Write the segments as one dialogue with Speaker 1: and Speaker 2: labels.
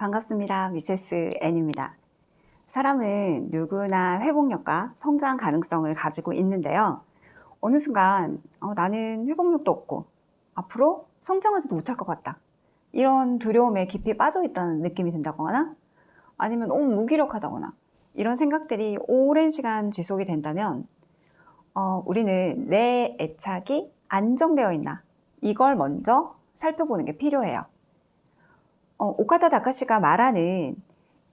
Speaker 1: 반갑습니다. 미세스 N입니다. 사람은 누구나 회복력과 성장 가능성을 가지고 있는데요. 어느 순간 어, 나는 회복력도 없고 앞으로 성장하지도 못할 것 같다. 이런 두려움에 깊이 빠져 있다는 느낌이 든다거나 아니면 너무 무기력하다거나 이런 생각들이 오랜 시간 지속이 된다면 어, 우리는 내 애착이 안정되어 있나 이걸 먼저 살펴보는 게 필요해요. 어, 오카다 다카시가 말하는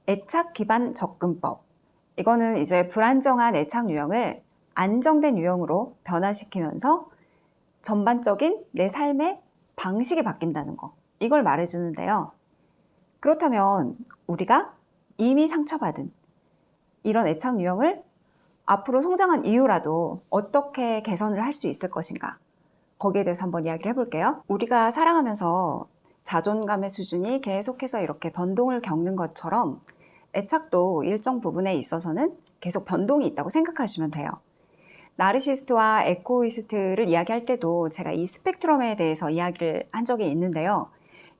Speaker 1: 애착 기반 접근법. 이거는 이제 불안정한 애착 유형을 안정된 유형으로 변화시키면서 전반적인 내 삶의 방식이 바뀐다는 거. 이걸 말해주는데요. 그렇다면 우리가 이미 상처받은 이런 애착 유형을 앞으로 성장한 이후라도 어떻게 개선을 할 수 있을 것인가? 거기에 대해서 한번 이야기를 해볼게요. 우리가 살아가면서 자존감의 수준이 계속해서 이렇게 변동을 겪는 것처럼 애착도 일정 부분에 있어서는 계속 변동이 있다고 생각하시면 돼요. 나르시스트와 에코이스트를 이야기할 때도 제가 이 스펙트럼에 대해서 이야기를 한 적이 있는데요.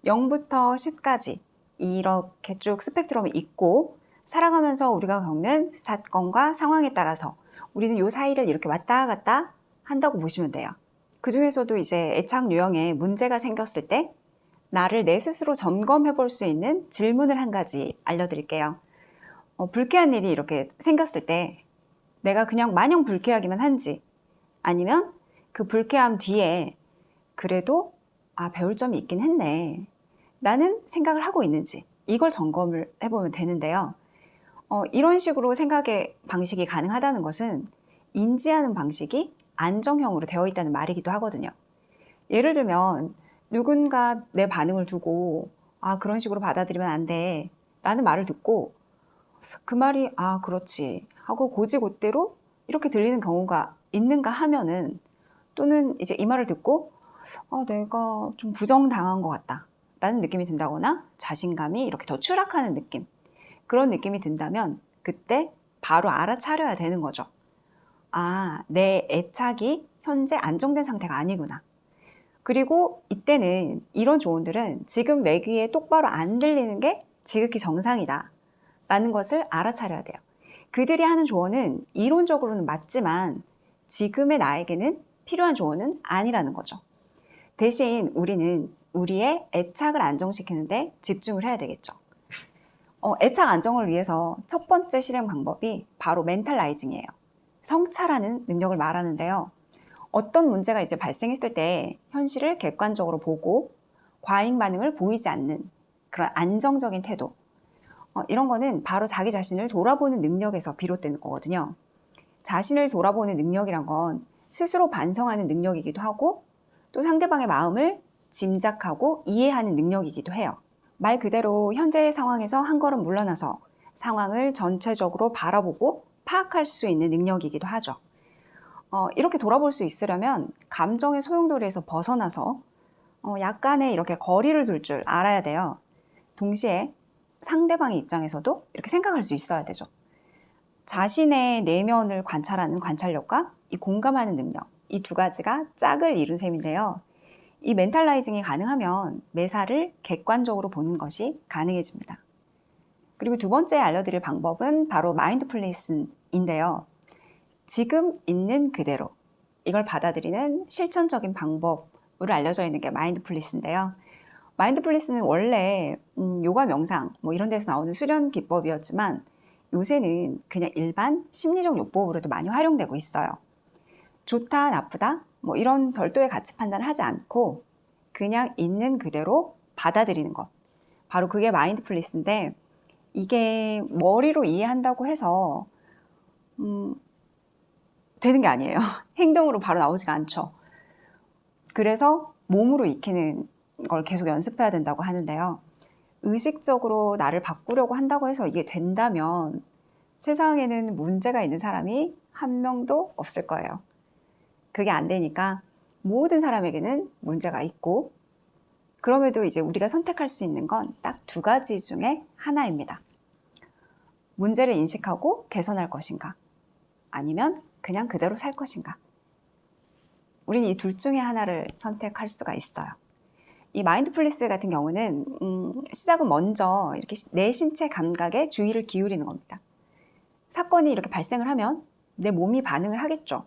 Speaker 1: 0부터 10까지 이렇게 쭉 스펙트럼이 있고 살아가면서 우리가 겪는 사건과 상황에 따라서 우리는 이 사이를 이렇게 왔다 갔다 한다고 보시면 돼요. 그 중에서도 이제 애착 유형에 문제가 생겼을 때 나를 내 스스로 점검해 볼 수 있는 질문을 한 가지 알려드릴게요. 어, 불쾌한 일이 이렇게 생겼을 때 내가 그냥 마냥 불쾌하기만 한지 아니면 그 불쾌함 뒤에 그래도 아, 배울 점이 있긴 했네. 라는 생각을 하고 있는지 이걸 점검을 해보면 되는데요. 어, 이런 식으로 생각의 방식이 가능하다는 것은 인지하는 방식이 안정형으로 되어 있다는 말이기도 하거든요. 예를 들면 누군가 내 반응을 두고 아 그런 식으로 받아들이면 안 돼. 라는 말을 듣고 그 말이 아 그렇지 하고 고지고대로 이렇게 들리는 경우가 있는가 하면은 또는 이제 이 말을 듣고 아 내가 좀 부정당한 것 같다 라는 느낌이 든다거나 자신감이 이렇게 더 추락하는 느낌 그런 느낌이 든다면 그때 바로 알아차려야 되는 거죠. 아, 내 애착이 현재 안정된 상태가 아니구나. 그리고 이때는 이런 조언들은 지금 내 귀에 똑바로 안 들리는 게 지극히 정상이다. 라는 것을 알아차려야 돼요. 그들이 하는 조언은 이론적으로는 맞지만 지금의 나에게는 필요한 조언은 아니라는 거죠. 대신 우리는 우리의 애착을 안정시키는데 집중을 해야 되겠죠. 어, 애착 안정을 위해서 첫 번째 실행 방법이 바로 멘탈라이징이에요. 성찰하는 능력을 말하는데요. 어떤 문제가 이제 발생했을 때 현실을 객관적으로 보고 과잉 반응을 보이지 않는 그런 안정적인 태도. 어, 이런 거는 바로 자기 자신을 돌아보는 능력에서 비롯되는 거거든요. 자신을 돌아보는 능력이란 건 스스로 반성하는 능력이기도 하고 또 상대방의 마음을 짐작하고 이해하는 능력이기도 해요. 말 그대로 현재의 상황에서 한 걸음 물러나서 상황을 전체적으로 바라보고 파악할 수 있는 능력이기도 하죠. 어, 이렇게 돌아볼 수 있으려면 감정의 소용돌이에서 벗어나서 어, 약간의 이렇게 거리를 둘 줄 알아야 돼요. 동시에 상대방의 입장에서도 이렇게 생각할 수 있어야 되죠. 자신의 내면을 관찰하는 관찰력과 이 공감하는 능력, 이 두 가지가 짝을 이룬 셈인데요. 이 멘탈라이징이 가능하면 매사를 객관적으로 보는 것이 가능해집니다. 그리고 두 번째 알려드릴 방법은 바로 마인드풀리스인데요. 지금 있는 그대로 이걸 받아들이는 실천적인 방법으로 알려져 있는 게 마인드풀리스인데요. 마인드풀리스는 원래 음, 요가 명상 뭐 이런 데서 나오는 수련 기법이었지만 요새는 그냥 일반 심리적 요법으로도 많이 활용되고 있어요. 좋다, 나쁘다, 뭐 이런 별도의 가치 판단을 하지 않고 그냥 있는 그대로 받아들이는 것. 바로 그게 마인드풀리스인데 이게 머리로 이해한다고 해서 음, 되는 게 아니에요. 행동으로 바로 나오지가 않죠. 그래서 몸으로 익히는 걸 계속 연습해야 된다고 하는데요. 의식적으로 나를 바꾸려고 한다고 해서 이게 된다면 세상에는 문제가 있는 사람이 한 명도 없을 거예요. 그게 안 되니까 모든 사람에게는 문제가 있고 그럼에도 이제 우리가 선택할 수 있는 건 딱 두 가지 중에 하나입니다. 문제를 인식하고 개선할 것인가? 아니면 그냥 그대로 살 것인가? 우리는 이둘 중에 하나를 선택할 수가 있어요. 이 마인드풀리스 같은 경우는 음, 시작은 먼저 이렇게 시- 내 신체 감각에 주의를 기울이는 겁니다. 사건이 이렇게 발생을 하면 내 몸이 반응을 하겠죠.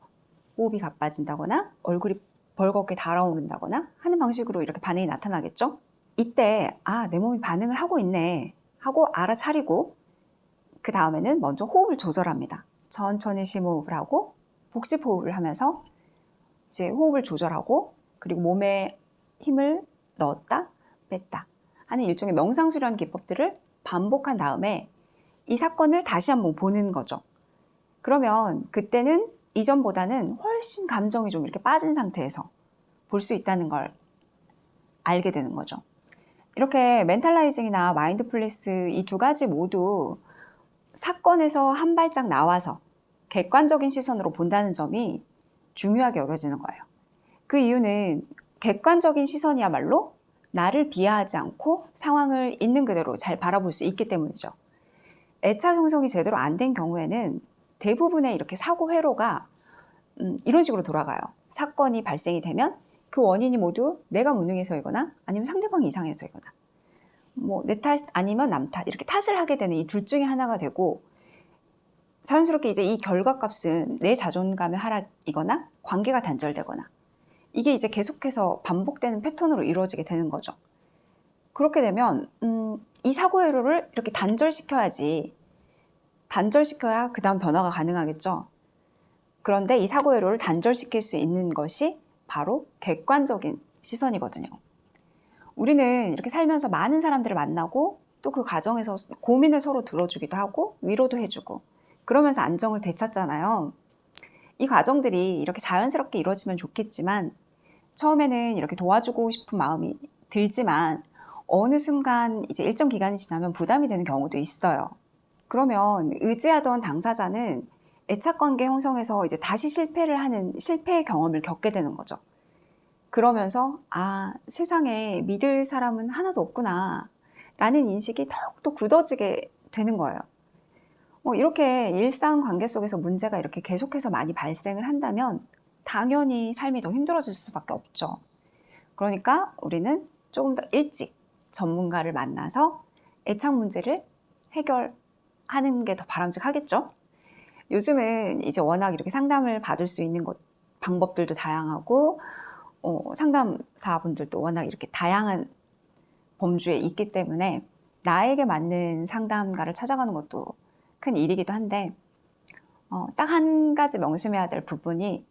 Speaker 1: 호흡이 가빠진다거나 얼굴이 벌겋게 달아오른다거나 하는 방식으로 이렇게 반응이 나타나겠죠. 이때 아, 내 몸이 반응을 하고 있네 하고 알아차리고 그 다음에는 먼저 호흡을 조절합니다. 천천히 심호흡을 하고 복식 호흡을 하면서 이제 호흡을 조절하고 그리고 몸에 힘을 넣었다 뺐다 하는 일종의 명상 수련 기법들을 반복한 다음에 이 사건을 다시 한번 보는 거죠. 그러면 그때는 이전보다는 훨씬 감정이 좀 이렇게 빠진 상태에서 볼 수 있다는 걸 알게 되는 거죠. 이렇게 멘탈라이징이나 마인드풀리스 이 두 가지 모두 사건에서 한 발짝 나와서 객관적인 시선으로 본다는 점이 중요하게 여겨지는 거예요. 그 이유는 객관적인 시선이야말로 나를 비하하지 않고 상황을 있는 그대로 잘 바라볼 수 있기 때문이죠. 애착 형성이 제대로 안 된 경우에는 대부분의 이렇게 사고 회로가 음, 이런 식으로 돌아가요. 사건이 발생이 되면 그 원인이 모두 내가 무능해서이거나 아니면 상대방이 이상해서이거나 뭐 내 탓 아니면 남 탓 이렇게 탓을 하게 되는 이 둘 중에 하나가 되고 자연스럽게 이제 이 결과값은 내 자존감의 하락이거나 관계가 단절되거나 이게 이제 계속해서 반복되는 패턴으로 이루어지게 되는 거죠. 그렇게 되면 음, 이 사고 회로를 이렇게 단절시켜야지 단절시켜야 그 다음 변화가 가능하겠죠. 그런데 이 사고 회로를 단절시킬 수 있는 것이 바로 객관적인 시선이거든요. 우리는 이렇게 살면서 많은 사람들을 만나고 또 그 과정에서 고민을 서로 들어주기도 하고 위로도 해주고 그러면서 안정을 되찾잖아요. 이 과정들이 이렇게 자연스럽게 이루어지면 좋겠지만 처음에는 이렇게 도와주고 싶은 마음이 들지만 어느 순간 이제 일정 기간이 지나면 부담이 되는 경우도 있어요. 그러면 의지하던 당사자는 애착 관계 형성에서 이제 다시 실패를 하는 실패의 경험을 겪게 되는 거죠. 그러면서 아 세상에 믿을 사람은 하나도 없구나 라는 인식이 더욱더 굳어지게 되는 거예요. 뭐 이렇게 일상 관계 속에서 문제가 이렇게 계속해서 많이 발생을 한다면 당연히 삶이 더 힘들어질 수밖에 없죠. 그러니까 우리는 조금 더 일찍 전문가를 만나서 애착 문제를 해결하는 게 더 바람직하겠죠. 요즘은 이제 워낙 이렇게 상담을 받을 수 있는 것, 방법들도 다양하고 어, 상담사분들도 워낙 이렇게 다양한 범주에 있기 때문에 나에게 맞는 상담가를 찾아가는 것도 큰 일이기도 한데 어, 딱 한 가지 명심해야 될 부분이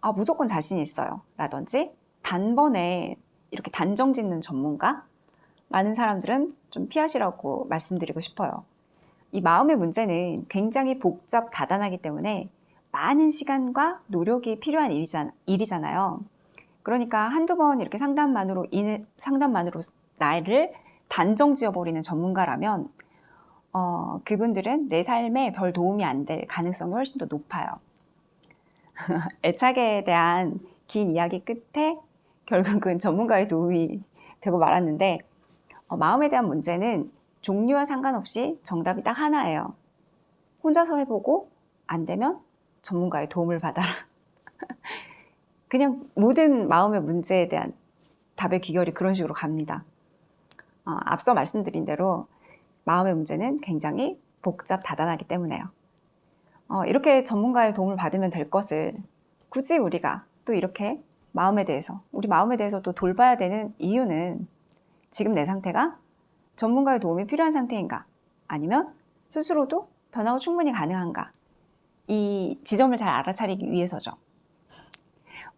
Speaker 1: 아, 무조건 자신 있어요 라든지 단번에 이렇게 단정 짓는 전문가 많은 사람들은 좀 피하시라고 말씀드리고 싶어요. 이 마음의 문제는 굉장히 복잡 다단하기 때문에 많은 시간과 노력이 필요한 일이잖, 일이잖아요. 그러니까 한두 번 이렇게 상담만으로 인, 상담만으로 나를 단정 지어버리는 전문가라면 어, 그분들은 내 삶에 별 도움이 안 될 가능성이 훨씬 더 높아요. 애착에 대한 긴 이야기 끝에 결국은 전문가의 도움이 되고 말았는데 어, 마음에 대한 문제는 종류와 상관없이 정답이 딱 하나예요. 혼자서 해보고 안 되면 전문가의 도움을 받아라. 그냥 모든 마음의 문제에 대한 답의 귀결이 그런 식으로 갑니다. 어, 앞서 말씀드린 대로 마음의 문제는 굉장히 복잡 다단하기 때문에요. 어, 이렇게 전문가의 도움을 받으면 될 것을 굳이 우리가 또 이렇게 마음에 대해서, 우리 마음에 대해서 또 돌봐야 되는 이유는 지금 내 상태가 전문가의 도움이 필요한 상태인가? 아니면 스스로도 변화가 충분히 가능한가? 이 지점을 잘 알아차리기 위해서죠.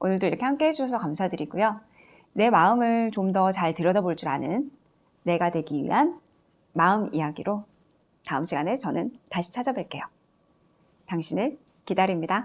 Speaker 1: 오늘도 이렇게 함께 해주셔서 감사드리고요. 내 마음을 좀 더 잘 들여다볼 줄 아는 내가 되기 위한 마음 이야기로 다음 시간에 저는 다시 찾아뵐게요. 당신을 기다립니다.